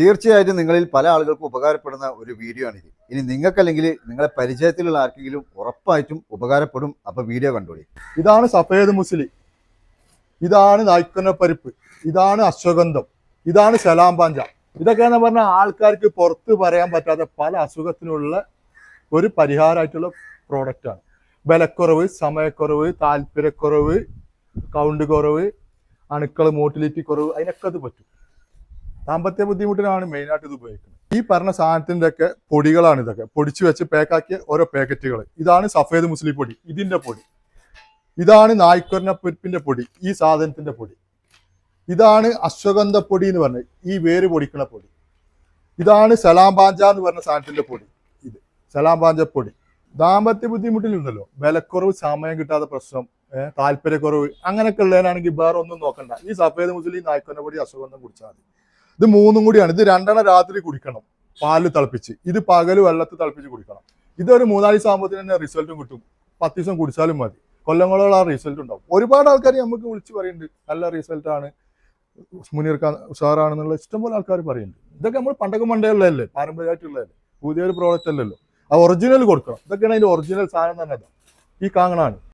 തീർച്ചയായിട്ടും നിങ്ങളിൽ പല ആളുകൾക്കും ഉപകാരപ്പെടുന്ന ഒരു വീഡിയോ ആണിത്. ഇനി നിങ്ങൾക്കല്ലെങ്കിൽ നിങ്ങളെ പരിചയത്തിലുള്ള ആർക്കെങ്കിലും ഉറപ്പായിട്ടും ഉപകാരപ്പെടും. അപ്പൊ വീഡിയോ കണ്ടോളി. ഇതാണ് സഫേദ് മുസ്ലി. ഇതാണ് നായ്ക്കുന്നപ്പരിപ്പ് ഇതാണ് അശ്വഗന്ധം. ഇതാണ് സലാം പാഞ്ച. ഇതൊക്കെ എന്ന് പറഞ്ഞാൽ ആൾക്കാർക്ക് പുറത്ത് പറയാൻ പറ്റാത്ത പല അസുഖത്തിനുള്ള ഒരു പരിഹാരമായിട്ടുള്ള പ്രോഡക്റ്റാണ് ബലക്കുറവ് സമയക്കുറവ് താല്പര്യക്കുറവ് കൗണ്ട് കുറവ് അണുക്കൾ മോട്ടിലിറ്റി കുറവ് അതിനൊക്കെ അത് പറ്റും. ദാമ്പത്യ ബുദ്ധിമുട്ടിനാണ് മെയിനായിട്ട് ഇത് ഉപയോഗിക്കുന്നത്. ഈ പറഞ്ഞ സാധനത്തിന്റെ ഒക്കെ പൊടികളാണ് ഇതൊക്കെ. പൊടിച്ചു വെച്ച് പാക്കാക്കിയ ഓരോ പാക്കറ്റുകൾ ഇതാണ് സഫേദ് മുസ്ലിം പൊടി. ഇതിന്റെ പൊടി. ഇതാണ് നായ്ക്കൊരന പരിപ്പിന്റെ പൊടി. ഈ സാധനത്തിന്റെ പൊടി. ഇതാണ് അശ്വഗന്ധ പൊടി എന്ന് പറഞ്ഞത് ഈ വേര് പൊടിക്കുന്ന പൊടി. ഇതാണ് സലാം പാഞ്ച എന്ന് പറഞ്ഞ സാധനത്തിന്റെ പൊടി. ഇത് സലാം പാഞ്ച പൊടി. ദാമ്പത്യ ബുദ്ധിമുട്ടിലുണ്ടല്ലോ വിലക്കുറവ് സമയം കിട്ടാത്ത പ്രശ്നം താല്പര്യക്കുറവ് അങ്ങനെയൊക്കെ ഉള്ളതിനാണെങ്കിൽ വേറെ ഒന്നും നോക്കണ്ട. ഈ സഫേദ് മുസ്ലിം നായ്ക്കൊരന പൊടി അശ്വഗന്ധം കുടിച്ചാൽ മതി. ഇത് മൂന്നും കൂടിയാണ്. ഇത് രണ്ടെണ്ണം രാത്രി കുടിക്കണം. പാൽ തിളപ്പിച്ച്. ഇത് പകൽ വെള്ളത്തിൽ തിളപ്പിച്ച് കുടിക്കണം. ഇതൊരു മൂന്നാൽ ദിവസം ആകുമ്പോഴത്തേന് തന്നെ റിസൾട്ടും കിട്ടും. പത്ത് ദിവസം കുടിച്ചാലും മതി. കൊല്ലങ്ങളോളം ആ റിസൾട്ട് ഉണ്ടാവും. ഒരുപാട് ആൾക്കാർ നമുക്ക് വിളിച്ച് പറയുന്നുണ്ട് നല്ല റിസൾട്ടാണ് മുനീർ ഖാൻ ഉഷാറാണെന്നുള്ള ഇഷ്ടംപോലെ ആൾക്കാർ പറയുന്നുണ്ട് ഇതൊക്കെ നമ്മൾ പണ്ടൊക്കെ മണ്ടേ ഉള്ളതല്ലേ? പാരമ്പര്യമായിട്ടുള്ളതല്ലേ? പുതിയൊരു പ്രോഡക്റ്റ് അല്ലല്ലോ. ആ ഒറിജിനൽ കൊടുക്കണം. ഇതൊക്കെയാണ് അതിന്റെ ഒറിജിനൽ സാധനം തന്നെ. ഈ കാങ്ങണാണ്